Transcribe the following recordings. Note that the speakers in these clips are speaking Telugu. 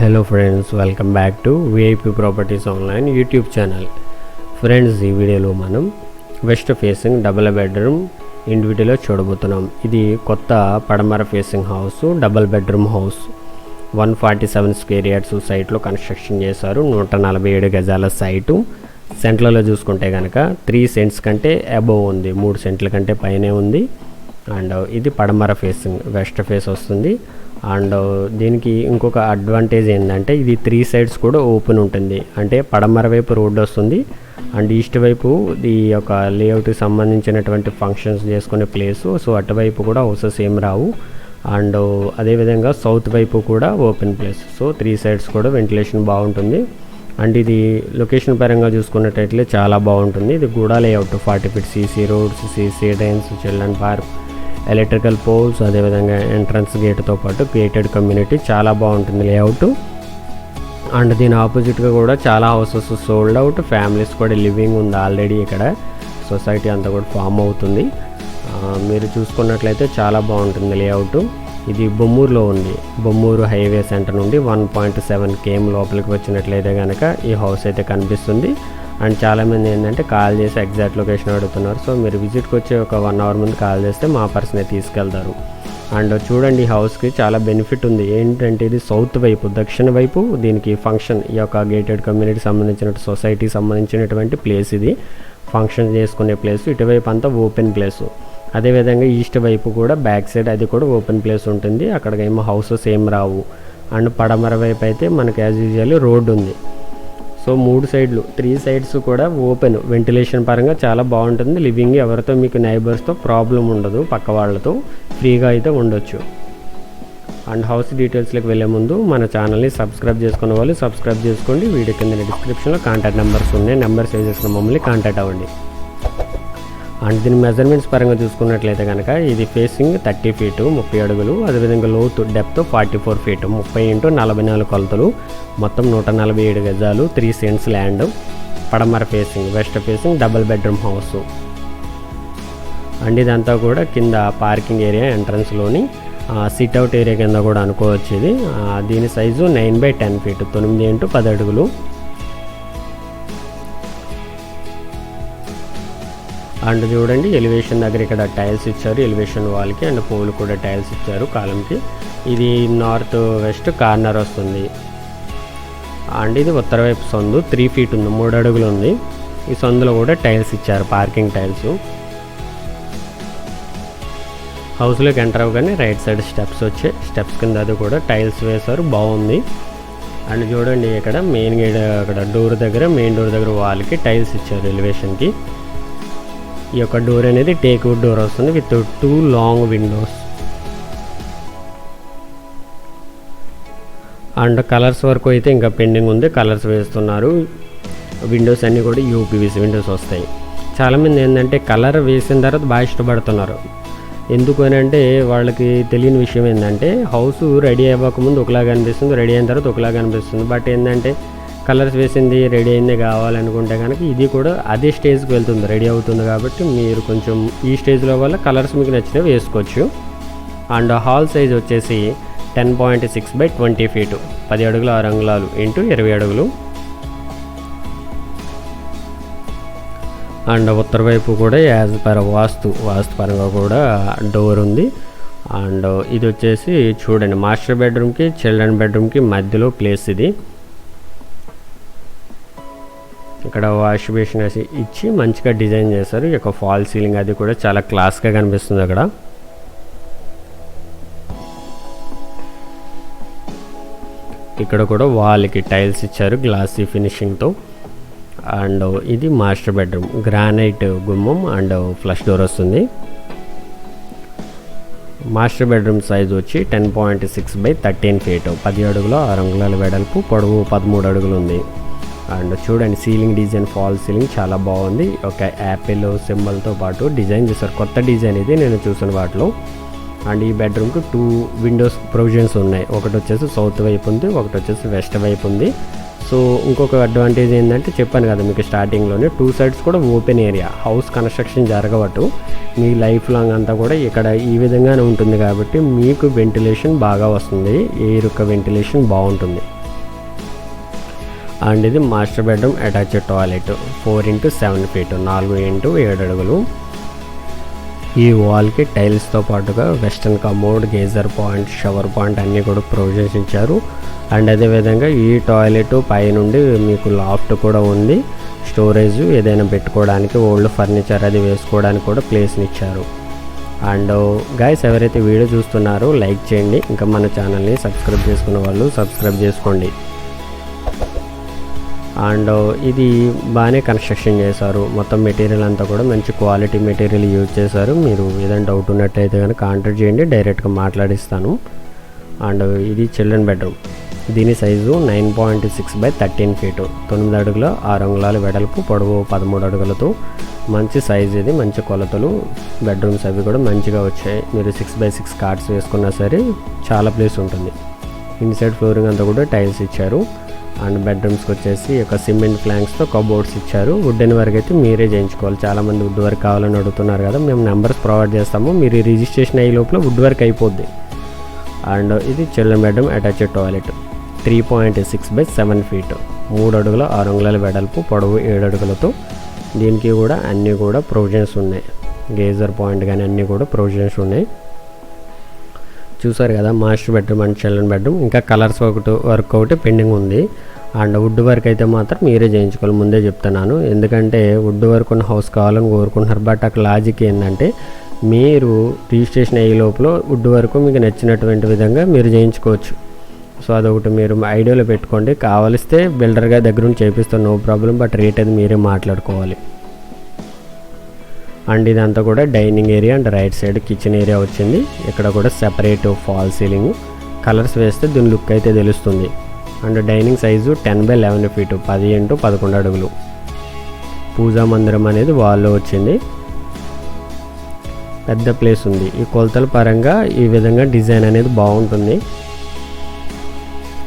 Hello friends welcome back to VIP properties online YouTube channel friends ఈ వీడియోలో మనం వెస్ట్ ఫేసింగ్ డబుల్ బెడ్రూమ్ ఇండివిజువల్లో చూడబోతున్నాం. ఇది కొత్త పడమర facing house double bedroom house one forty seven square yards సైట్లో కన్స్ట్రక్షన్ చేశారు. నూట నలభై ఏడు గజాల సైటు సెంట్లలో చూసుకుంటే కనుక త్రీ సెంట్స్ కంటే అబోవ్ ఉంది. మూడు సెంట్ల కంటే పైనే ఉంది. అండ్ ఇది పడమర ఫేసింగ్ వెస్ట్ ఫేస్ వస్తుంది. అండ్ దీనికి ఇంకొక అడ్వాంటేజ్ ఏంటంటే ఇది త్రీ సైడ్స్ కూడా ఓపెన్ ఉంటుంది. అంటే పడమర వైపు రోడ్డు వస్తుంది అండ్ ఈస్ట్ వైపు ఈ యొక్క లేఅవుట్కి సంబంధించినటువంటి ఫంక్షన్స్ చేసుకునే ప్లేసు సో అటువైపు కూడా హౌసెస్ ఏం రావు. అండ్ అదేవిధంగా సౌత్ వైపు కూడా open place so three sides కూడా వెంటిలేషన్ బాగుంటుంది. అండ్ ఇది లొకేషన్ పరంగా చూసుకున్నట్టయితే చాలా బాగుంటుంది. ఇది కూడా layout forty feet CC roads CC drains children park electrical poles అదేవిధంగా ఎంట్రన్స్ గేట్తో పాటు క్రియేటెడ్ కమ్యూనిటీ చాలా బాగుంటుంది లేఅవుట్. అండ్ దీని ఆపోజిట్గా కూడా చాలా హౌసెస్ సోల్డ్ అవుట్ ఫ్యామిలీస్ కూడా లివింగ్ ఉంది ఆల్రెడీ ఇక్కడ. సొసైటీ అంతా కూడా ఫామ్ అవుతుంది. మీరు చూసుకున్నట్లయితే చాలా బాగుంటుంది లేఅవుట్. ఇది బొమ్మూరులో ఉంది. బొమ్మూరు హైవే సెంటర్ నుండి వన్ పాయింట్ సెవెన్ కేఎం లోపలికి వచ్చినట్లయితే కనుక ఈ హౌస్ అయితే కనిపిస్తుంది. అండ్ చాలామంది ఏంటంటే కాల్ చేసి ఎగ్జాక్ట్ లొకేషన్ అడుగుతున్నారు. సో మీరు విజిట్కి వచ్చి ఒక వన్ అవర్ ముందు కాల్ చేస్తే మా పర్సనే తీసుకెళ్తారు. అండ్ చూడండి ఈ హౌస్కి చాలా బెనిఫిట్ ఉంది. ఏంటంటే ఇది సౌత్ వైపు దక్షిణ వైపు దీనికి ఫంక్షన్ ఈ యొక్క గేటెడ్ కమ్యూనిటీ సంబంధించిన సొసైటీకి సంబంధించినటువంటి ప్లేస్ ఇది. ఫంక్షన్ చేసుకునే ప్లేస్. ఇటువైపు అంతా ఓపెన్ ప్లేస్. అదేవిధంగా ఈస్ట్ వైపు కూడా బ్యాక్ సైడ్ అది కూడా ఓపెన్ ప్లేస్ ఉంటుంది. అక్కడ ఏమో హౌసెస్ ఏం రావు. అండ్ పడమర వైపు అయితే మనకి యాజ్ యూజువల్ రోడ్డు ఉంది. సో మూడు సైడ్లు త్రీ సైడ్స్ కూడా ఓపెన్ వెంటిలేషన్ పరంగా చాలా బాగుంటుంది. లివింగ్ ఎవరితో మీకు నైబర్స్తో ప్రాబ్లం ఉండదు పక్క వాళ్ళతో ఫ్రీగా అయితే ఉండొచ్చు. అండ్ హౌస్ డీటెయిల్స్లోకి వెళ్ళే ముందు మన ఛానల్ని సబ్స్క్రైబ్ చేసుకున్న వాళ్ళు సబ్స్క్రైబ్ చేసుకోండి. వీడియో కింద డిస్క్రిప్షన్లో కాంటాక్ట్ నెంబర్స్ ఉన్నాయి. నెంబర్ సేవ్ చేసుకున్న మమ్మల్ని కాంటాక్ట్ అవ్వండి. అండ్ దీని మెజర్మెంట్స్ పరంగా చూసుకున్నట్లయితే కనుక ఇది ఫేసింగ్ థర్టీ ఫీటు ముప్పై అడుగులు. అదేవిధంగా లోతు డెప్త్ ఫార్టీ ఫోర్ ఫీట్ ముప్పై ఇంటూ నలభై నాలుగు కొలతలు. మొత్తం నూట నలభై ఏడు గజాలు త్రీ సెంట్స్ ల్యాండ్ పడమర facing west facing double bedroom house and ఇదంతా కూడా కింద పార్కింగ్ ఏరియా ఎంట్రన్స్లోని సిట్అవుట్ ఏరియా కింద కూడా అనుకోవచ్చు ఇది. దీని size nine by ten feet తొమ్మిది ఇంటూ పది అడుగులు. అండ్ చూడండి ఎలివేషన్ దగ్గర ఇక్కడ టైల్స్ ఇచ్చారు. ఎలివేషన్ వాల్కి అండ్ పోల్ కూడా టైల్స్ ఇచ్చారు కాలంకి ఇది నార్త్ వెస్ట్ కార్నర్ వస్తుంది. అండ్ ఇది ఉత్తర వైపు సందు త్రీ ఫీట్ ఉంది మూడు అడుగులు ఉంది. ఈ సందులో కూడా టైల్స్ ఇచ్చారు పార్కింగ్ టైల్స్ హౌస్లోకి ఎంటర్ అవ్వగానే రైట్ సైడ్ స్టెప్స్ వచ్చాయి. స్టెప్స్ కింద అది కూడా టైల్స్ వేశారు బాగుంది. అండ్ చూడండి ఇక్కడ మెయిన్ గేట్ అక్కడ డోర్ దగ్గర మెయిన్ డోర్ దగ్గర వాల్కి టైల్స్ ఇచ్చారు ఎలివేషన్కి ఈ యొక్క డోర్ అనేది టేక్వుడ్ డోర్ వస్తుంది with two long windows and colours వరకు అయితే ఇంకా పెండింగ్ ఉంది. కలర్స్ వేస్తున్నారు. విండోస్ అన్నీ కూడా యూపీవీసీ విండోస్ వస్తాయి. చాలామంది ఏంటంటే కలర్ వేసిన తర్వాత బాగా ఇష్టపడుతున్నారు. ఎందుకు అని అంటే వాళ్ళకి తెలియని విషయం ఏంటంటే హౌస్ రెడీ అవ్వకముందు ఒకలాగా అనిపిస్తుంది రెడీ అయిన తర్వాత ఒకలాగా అనిపిస్తుంది. బట్ ఏంటంటే కలర్స్ వేసింది రెడీ అయింది కావాలనుకుంటే కనుక ఇది కూడా అదే స్టేజ్కి వెళ్తుంది రెడీ అవుతుంది కాబట్టి మీరు కొంచెం ఈ స్టేజ్లో వల్ల కలర్స్ మీకు నచ్చినవి వేసుకోవచ్చు. అండ్ హాల్ సైజ్ వచ్చేసి ten point six by twenty feet పది అడుగుల ఆరు అంగుళాలు ఇంటూ ఇరవై అడుగులు. అండ్ ఉత్తర వైపు కూడా యాజ్ పర్ వాస్తు వాస్తు పరంగా కూడా డోర్ ఉంది. అండ్ ఇది వచ్చేసి చూడండి మాస్టర్ బెడ్రూమ్కి చిల్డ్రన్ బెడ్రూమ్కి మధ్యలో ప్లేస్ ఇది. ఇక్కడ వాష్ బేసిన్ వేసి ఇచ్చి మంచిగా డిజైన్ చేశారు. ఈ యొక్క ఫాల్ సీలింగ్ అది కూడా చాలా క్లాస్గా కనిపిస్తుంది అక్కడ. ఇక్కడ కూడా వాల్కి టైల్స్ ఇచ్చారు గ్లాసీ ఫినిషింగ్తో. అండ్ ఇది మాస్టర్ బెడ్రూమ్. గ్రానైట్ గుమ్మం అండ్ ఫ్లష్ డోర్ వస్తుంది. మాస్టర్ బెడ్రూమ్ సైజ్ వచ్చి ten point six by thirteen feet. పది అడుగుల ఆరు అంగుళాల వెడల్పు పొడవు పదమూడు అడుగులు ఉంది. అండ్ చూడండి సీలింగ్ డిజైన్ ఫాల్ సీలింగ్ చాలా బాగుంది. ఒక యాపిల్ సింబల్తో పాటు డిజైన్ చేశారు. కొత్త డిజైన్ ఇది నేను చూసిన వాటిలో. అండ్ ఈ బెడ్రూమ్కి టూ విండోస్ ప్రొవిజన్స్ ఉన్నాయి. ఒకటి వచ్చేసి సౌత్ వైపు ఉంది ఒకటి వచ్చేసి వెస్ట్ వైపు ఉంది. సో ఇంకొక అడ్వాంటేజ్ ఏంటంటే చెప్పాను కదా మీకు స్టార్టింగ్లోనే టూ సైడ్స్ కూడా ఓపెన్ ఏరియా హౌస్ కన్స్ట్రక్షన్ జరగవట్టు. మీ లైఫ్ లాంగ్ అంతా కూడా ఇక్కడ ఈ విధంగానే ఉంటుంది కాబట్టి మీకు వెంటిలేషన్ బాగా వస్తుంది. ఎయిర్ యొక్క వెంటిలేషన్ బాగుంటుంది. అండ్ ఇది master bedroom attached toilet. Four into seven feet నాలుగు ఇంటూ ఏడు అడుగులు. ఈ వాల్కి టైల్స్తో పాటుగా western commode geyser point shower point అన్నీ కూడా ప్రొవిజన్స్ ఇచ్చారు అండ్ అదేవిధంగా ఈ టాయిలెట్ పైనుండి మీకు లాఫ్ట్ కూడా ఉంది. స్టోరేజ్ ఏదైనా పెట్టుకోవడానికి ఓల్డ్ ఫర్నిచర్ అది వేసుకోవడానికి కూడా ప్లేస్ని ఇచ్చారు అండ్ గైస్ ఎవరైతే వీడియో చూస్తున్నారో లైక్ చేయండి. ఇంకా మన ఛానల్ని సబ్స్క్రైబ్ చేసుకున్న వాళ్ళు సబ్స్క్రైబ్ చేసుకోండి. అండ్ ఇది బాగానే కన్స్ట్రక్షన్ చేశారు. మొత్తం మెటీరియల్ అంతా కూడా మంచి క్వాలిటీ మెటీరియల్ యూజ్ చేశారు. మీరు ఏదైనా డౌట్ ఉన్నట్టయితే కనుక కాంటాక్ట్ చేయండి డైరెక్ట్గా మాట్లాడిస్తాను. అండ్ ఇది చిల్డ్రన్ బెడ్రూమ్. దీని size nine point six by thirteen feet. తొమ్మిది అడుగుల ఆరు అంగుళాల వెడల్పు పొడవు పదమూడు అడుగులతో మంచి సైజ్ ఇది మంచి కొలతలు. బెడ్రూమ్స్ అవి కూడా మంచిగా వచ్చాయి. మీరు సిక్స్ బై సిక్స్ కార్డ్స్ వేసుకున్నా సరే చాలా ప్లేస్ ఉంటుంది. ఇన్సైడ్ ఫ్లోరింగ్ అంతా కూడా టైల్స్ ఇచ్చారు. అండ్ బెడ్రూమ్స్కి వచ్చేసి ఒక సిమెంట్ ప్లాంక్స్తో కబోర్డ్స్ ఇచ్చారు. వుడెన్ వర్క్ అయితే మీరే చేయించుకోవాలి. చాలామంది వుడ్ వర్క్ కావాలని అడుగుతున్నారు కదా మేము నెంబర్స్ ప్రొవైడ్ చేస్తాము. మీరు రిజిస్ట్రేషన్ అయ్యే లోపల వుడ్ వర్క్ అయిపోద్ది. అండ్ ఇది children bedroom attached toilet. Three point six by seven feet. మూడు అడుగుల ఆరు అంగుళాల వెడల్పు పొడవు ఏడు అడుగులతో. దీనికి కూడా అన్నీ కూడా ప్రొవిజన్స్ ఉన్నాయి. గేజర్ పాయింట్ కానీ అన్నీ కూడా ప్రొవిజన్స్ ఉన్నాయి. చూసారు కదా master bedroom and children bedroom. ఇంకా కలర్స్ ఒకటి వర్క్ ఒకటి పెండింగ్ ఉంది. అండ్ వుడ్ వర్క్ అయితే మాత్రం మీరే చేయించుకోవాలి ముందే చెప్తున్నాను. ఎందుకంటే వుడ్ వర్క్ ఉన్న హౌస్ కావాలని కోరుకుంటున్నారు. బట్ అక్కడ లాజిక్ ఏంటంటే మీరు రిజిస్ట్రేషన్ అయ్యే లోపల వుడ్ వరకు మీకు నచ్చినటువంటి విధంగా మీరు చేయించుకోవచ్చు. సో అదొకటి మీరు ఐడియాలో పెట్టుకోండి. కావలిస్తే బిల్డర్గా దగ్గర నుంచి చేపిస్తాను నో ప్రాబ్లం. బట్ రేట్ అది మీరే మాట్లాడుకోవాలి. అండ్ ఇదంతా కూడా dining area and right side kitchen area వచ్చింది. ఇక్కడ కూడా సెపరేట్ ఫాల్ సీలింగ్. కలర్స్ వేస్తే దీని లుక్ అయితే తెలుస్తుంది. And dining size ten by eleven feet పది ఇంటూ పదకొండు అడుగులు. పూజా మందిరం అనేది వాల్లో వచ్చింది. పెద్ద ప్లేస్ ఉంది. ఈ కొలతల పరంగా ఈ విధంగా డిజైన్ అనేది బాగుంటుంది.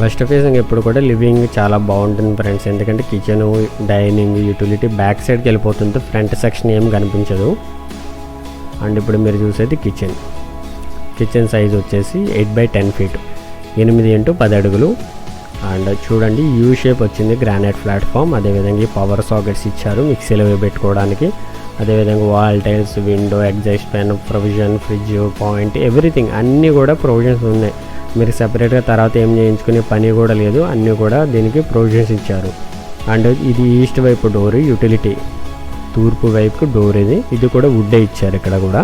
వెస్ట్ ఫేసింగ్ ఎప్పుడు కూడా లివింగ్ చాలా బాగుంటుంది ఫ్రెండ్స్. ఎందుకంటే కిచెన్ డైనింగ్ యూటిలిటీ బ్యాక్ సైడ్కి వెళ్ళిపోతుంది ఫ్రంట్ సెక్షన్ ఏం కనిపించదు. అండ్ ఇప్పుడు మీరు చూసేది కిచెన్ కిచెన్ సైజ్ వచ్చేసి ఎయిట్ బై టెన్ ఫీట్ ఎనిమిది ఇంటూ పది అడుగులు. అండ్ చూడండి యూ షేప్ వచ్చింది గ్రానైట్ ప్లాట్ఫామ్ అదేవిధంగా ఈ పవర్ సాకెట్స్ ఇచ్చారు మిక్సీలో పెట్టుకోవడానికి. అదేవిధంగా wall tiles window exhaust fan provision fridge point everything అన్నీ కూడా ప్రొవిజన్స్ ఉన్నాయి. మీరు సపరేట్గా తర్వాత ఏం చేయించుకునే పని కూడా లేదు. అన్నీ కూడా దీనికి ప్రొవిజన్స్ ఇచ్చారు. అండ్ ఇది ఈస్ట్ వైపు డోర్ యూటిలిటీ తూర్పు వైపు డోర్ ఇది. ఇది కూడా వుడ్డే ఇచ్చారు ఇక్కడ కూడా.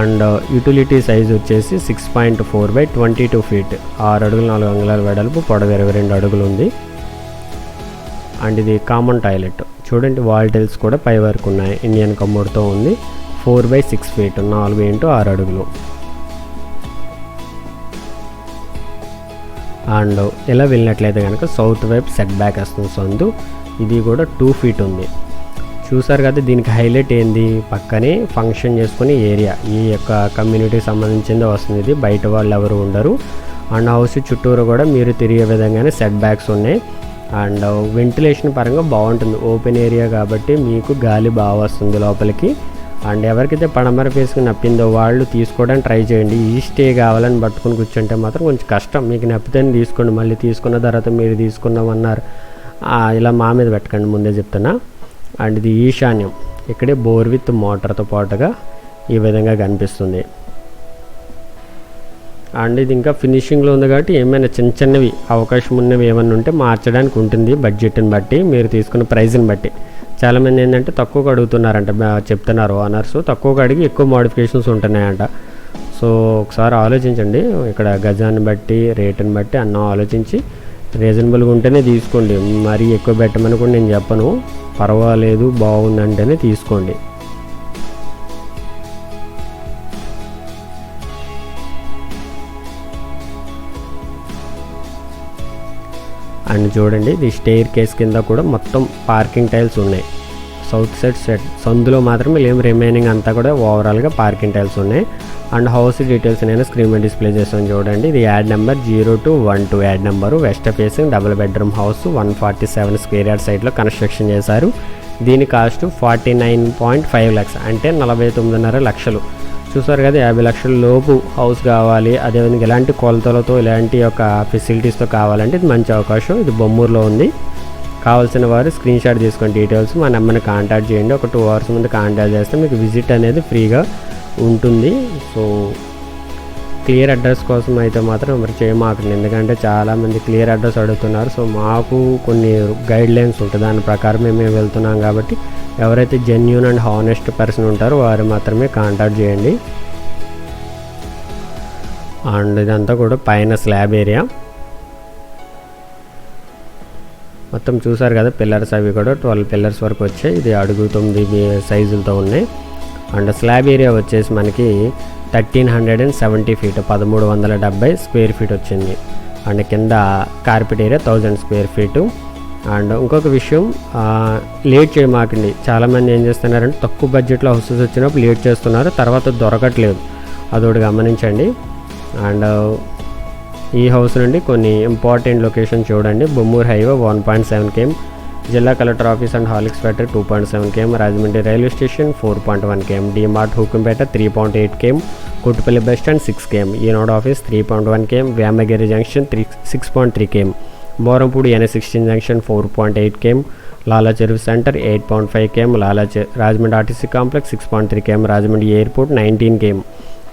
అండ్ యూటిలిటీ సైజ్ వచ్చేసి six point four by twenty two feet ఆరు అడుగులు నాలుగు అంగుళాల వెడల్పు పొడవు ఇరవై రెండు అడుగులు ఉంది. అండ్ ఇది కామన్ టాయిలెట్ చూడండి వాల్ టైల్స్ కూడా పై వరకు ఉన్నాయి. ఇండియన్ కమ్మోడ్తో ఉంది. ఫోర్ బై సిక్స్ ఫీట్ నాలుగు ఇంటూ ఆరు అడుగులు. అండ్ ఇలా వెళ్ళినట్లయితే కనుక సౌత్ వైపు సెట్ బ్యాక్ వస్తుంది సందు. ఇది కూడా టూ ఫీట్ ఉంది. చూసారు కదా దీనికి హైలైట్ ఏంది? పక్కనే ఫంక్షన్ చేసుకునే ఏరియా. ఈ యొక్క కమ్యూనిటీకి సంబంధించింది వస్తుంది ఇది. బయట వాళ్ళు ఎవరు ఉండరు. అండ్ హౌస్ చుట్టూరు కూడా మీరు తిరిగే విధంగానే సెట్ బ్యాక్స్ ఉన్నాయి. అండ్ వెంటిలేషన్ పరంగా బాగుంటుంది. ఓపెన్ ఏరియా కాబట్టి మీకు గాలి బాగా వస్తుంది లోపలికి. అండ్ ఎవరికైతే పడమర ఫేస్కి నప్పిందో వాళ్ళు తీసుకోవడానికి ట్రై చేయండి. ఈ స్టే కావాలని పట్టుకుని కూర్చుంటే మాత్రం కొంచెం కష్టం. మీకు నప్పితేనే తీసుకోండి. మళ్ళీ తీసుకున్న తర్వాత మీరు తీసుకున్నామన్నారు. ఇలా మా మీద పెట్టకండి. ముందే చెప్తున్నా. అండ్ ఇది ఈశాన్యం. ఇక్కడే బోర్ విత్ మోటార్తో పాటుగా ఈ విధంగా కనిపిస్తుంది. అండ్ ఇది ఇంకా ఫినిషింగ్లో ఉంది కాబట్టి ఏమైనా చిన్న చిన్నవి అవకాశం ఉన్నవి ఏమైనా ఉంటే మార్చడానికి ఉంటుంది. బడ్జెట్ని బట్టి మీరు తీసుకున్న ప్రైజ్ని బట్టి. చాలామంది ఏంటంటే తక్కువగా అడుగుతున్నారంట చెప్తున్నారు. ఓనర్స్ తక్కువగా అడిగి ఎక్కువ మోడిఫికేషన్స్ ఉంటున్నాయంట. సో ఒకసారి ఆలోచించండి. ఇక్కడ గజాన్ని బట్టి రేటుని బట్టి అన్నం ఆలోచించి రీజనబుల్గా ఉంటేనే తీసుకోండి. మరీ ఎక్కువ పెట్టమని కూడా నేను చెప్పను. పర్వాలేదు బాగుందంటేనే తీసుకోండి. అండ్ చూడండి ఇది స్టేర్ కేస్ కింద కూడా మొత్తం పార్కింగ్ టైల్స్ ఉన్నాయి. సౌత్ సైడ్ సెట్ సందులో మాత్రమే ఏం రిమైనింగ్ అంతా కూడా ఓవరాల్గా పార్కింగ్ టైల్స్ ఉన్నాయి. అండ్ హౌస్ డీటెయిల్స్ నేను స్క్రీన్ మీద డిస్ప్లే చేస్తాను చూడండి. ఇది ad number zero two one two ad number west facing double bedroom house one forty seven square yard సైట్లో కన్స్ట్రక్షన్ చేశారు. దీని cost forty nine point five lakhs అంటే నలభై తొమ్మిదిన్నర లక్షలు. చూసారు కదా యాభై లక్షల లోపు హౌస్ కావాలి. అదేవిధంగా ఎలాంటి కొలతలతో ఇలాంటి యొక్క ఫెసిలిటీస్తో కావాలంటే ఇది మంచి అవకాశం. ఇది బొమ్మూరులో ఉంది. కావాల్సిన వారు స్క్రీన్ షాట్ తీసుకొని డీటెయిల్స్ మా నెంబర్ని కాంటాక్ట్ చేయండి. ఒక టూ అవర్స్ ముందు కాంటాక్ట్ చేస్తే మీకు విజిట్ అనేది ఫ్రీగా ఉంటుంది. సో క్లియర్ అడ్రస్ కోసం అయితే మాత్రం మరి చేయమాకండి. ఎందుకంటే చాలామంది క్లియర్ అడ్రస్ అడుగుతున్నారు. సో మాకు కొన్ని గైడ్ లైన్స్ ఉంటాయి. దాని ప్రకారం మేము వెళ్తున్నాం కాబట్టి ఎవరైతే జెన్యున్ అండ్ హానెస్ట్ పర్సన్ ఉంటారో వారు మాత్రమే కాంటాక్ట్ చేయండి. అండ్ ఇదంతా కూడా పైన స్లాబ్ ఏరియా మొత్తం చూసారు కదా పిల్లర్స్ అవి కూడా ట్వెల్వ్ పిల్లర్స్ వరకు వచ్చాయి. ఇది అడుగు తొమ్మిది సైజులతో ఉన్నాయి. అండ్ స్లాబ్ ఏరియా వచ్చేసి మనకి thirteen hundred and seventy feet పదమూడు వందల డెబ్బై స్క్వేర్ ఫీట్ వచ్చింది. అండ్ కింద carpet area thousand square feet and ఇంకొక విషయం లేట్ చేయమాకండి చాలామంది ఏం చేస్తున్నారంటే తక్కువ బడ్జెట్లో హౌసెస్ వచ్చినప్పుడు లేట్ చేస్తున్నారు తర్వాత దొరకట్లేదు. అదొకటి గమనించండి. అండ్ ఈ హౌస్ నుండి కొన్ని ఇంపార్టెంట్ లొకేషన్ చూడండి. Bommuru highway one point seven km జిల్లా collector office and హాలిక్స్ factory two point seven km Rajahmundry railway station four point one km DMart Hukumpeta three point eight km Kuttupalli bus stand six km Eenadu office three point one km Vemagiri junction three six point three km. Borampudi N sixteen junction four point eight km Lala Cheruvu centre eight point five km Lala Rajahmundry RTC complex six point three km Rajahmundry airport nineteen km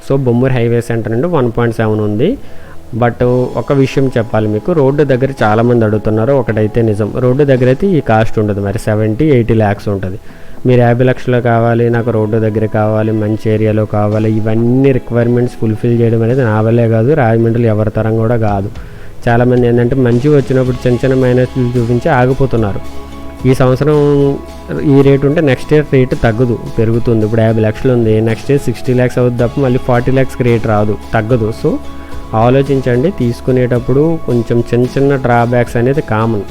so Bommuru highway centre నుండి వన్ పాయింట్ సెవెన్ ఉంది. బట్ ఒక విషయం చెప్పాలి మీకు. రోడ్డు దగ్గర చాలామంది అడుగుతున్నారు. ఒకటైతే నిజం. రోడ్డు దగ్గర అయితే ఈ కాస్ట్ ఉండదు. మరి సెవెంటీ ఎయిటీ ల్యాక్స్ ఉంటుంది. మీరు యాభై లక్షలు కావాలి నాకు రోడ్డు దగ్గర కావాలి మంచి ఏరియాలో కావాలి ఇవన్నీ రిక్వైర్మెంట్స్ ఫుల్ఫిల్ చేయడం అనేది నా వల్లే కాదు. రాజమండ్రిలో ఎవరి తరం కూడా కాదు. చాలామంది ఏంటంటే మంచిగా వచ్చినప్పుడు చిన్న చిన్న మైనస్లు చూపించి ఆగిపోతున్నారు. ఈ సంవత్సరం ఈ రేట్ ఉంటే నెక్స్ట్ ఇయర్ రేట్ తగ్గదు పెరుగుతుంది. ఇప్పుడు యాభై లక్షలు ఉంది నెక్స్ట్ ఇయర్ సిక్స్టీ ల్యాక్స్ అవుతుంది తప్ప మళ్ళీ ఫార్టీ ల్యాక్స్కి రేట్ రాదు తగ్గదు. సో ఆలోచించండి తీసుకునేటప్పుడు కొంచెం చిన్న చిన్న డ్రాబ్యాక్స్ అనేది కామన్.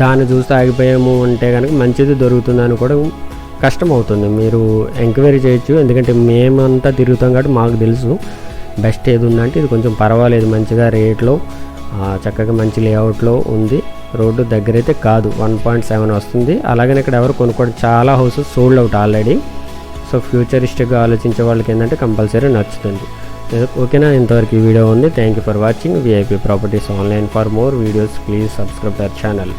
దాన్ని చూస్తే ఆగిపోయాము అంటే కనుక మంచిది దొరుకుతుందని కూడా కష్టం అవుతుంది మీరు ఎంక్వైరీ చేయొచ్చు ఎందుకంటే మేమంతా తిరుగుతాం కాబట్టి మాకు తెలుసు. బెస్ట్ ఏది ఉందంటే ఇది కొంచెం పర్వాలేదు మంచిగా రేట్లో చక్కగా మంచి లేఅవుట్లో ఉంది. రోడ్డు దగ్గర అయితే కాదు వన్ పాయింట్ సెవెన్ వస్తుంది. అలాగని ఇక్కడ ఎవరు కొనుక్కోవడం చాలా houses sold out already. So ఫ్యూచరిస్టిక్గా ఆలోచించే వాళ్ళకి ఏంటంటే కంపల్సరీ నచ్చుతుంది. ఓకేనా? ఇంతవరకు ఈ వీడియో ఉంది. Thank you for watching VIP properties online for more videos please subscribe our channel